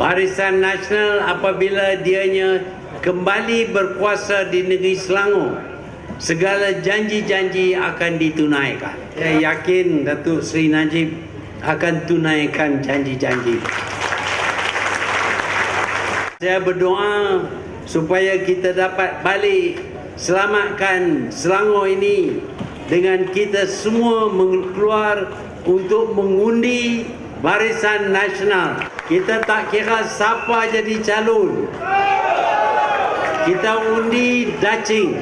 Barisan Nasional apabila dianya kembali berkuasa di negeri Selangor, segala janji-janji akan ditunaikan. Saya yakin Datuk Seri Najib akan tunaikan janji-janji. Saya berdoa supaya kita dapat balik selamatkan Selangor ini dengan kita semua keluar untuk mengundi Barisan Nasional. Kita tak kira siapa jadi calon. Kita undi dacing.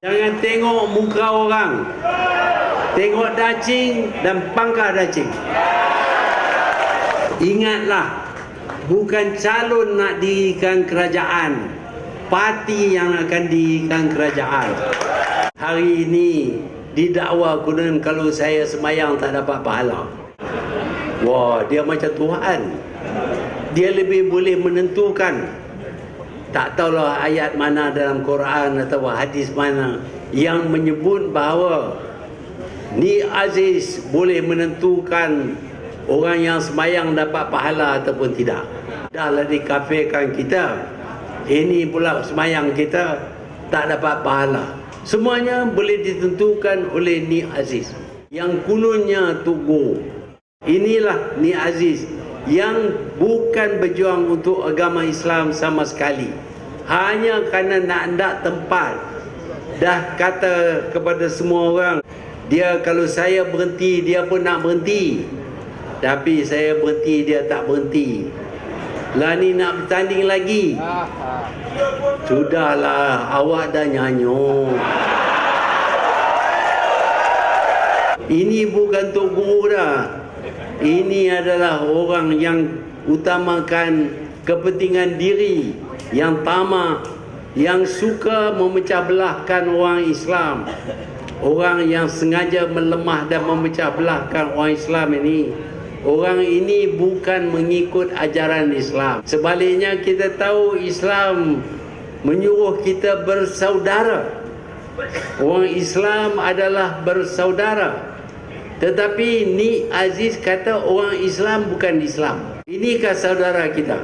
Jangan tengok muka orang. Tengok dacing dan pangkah dacing. Ingatlah, bukan calon nak dirikan kerajaan. Parti yang akan dirikan kerajaan. Hari ini didakwa kemudian kalau saya semayang tak dapat pahala. Wah, dia macam Tuhan. Dia lebih boleh menentukan. Tak tahulah ayat mana dalam Quran atau hadis mana yang menyebut bahawa ni Aziz boleh menentukan orang yang semayang dapat pahala ataupun tidak. Dahlah dikafirkan kita. Ini pula semayang kita tak dapat pahala. Semuanya boleh ditentukan oleh Ni Aziz. Yang kununnya Tugu. Inilah Ni Aziz yang bukan berjuang untuk agama Islam sama sekali. Hanya kerana nak nak tempat. Dah kata kepada semua orang, dia kalau saya berhenti, dia pun nak berhenti. Tapi saya berhenti, dia tak berhenti. Lah ni nak bertanding lagi. Sudahlah, awak dah nyanyo. Ini bukan Tok Guru dah. Ini adalah orang yang utamakan kepentingan diri, yang tamak, yang suka memecah belahkan orang Islam. Orang yang sengaja melemah dan memecah belahkan orang Islam ini. Orang ini bukan mengikut ajaran Islam. Sebaliknya kita tahu Islam menyuruh kita bersaudara. Orang Islam adalah bersaudara. Tetapi ni Aziz kata orang Islam bukan Islam. Inikah saudara kita?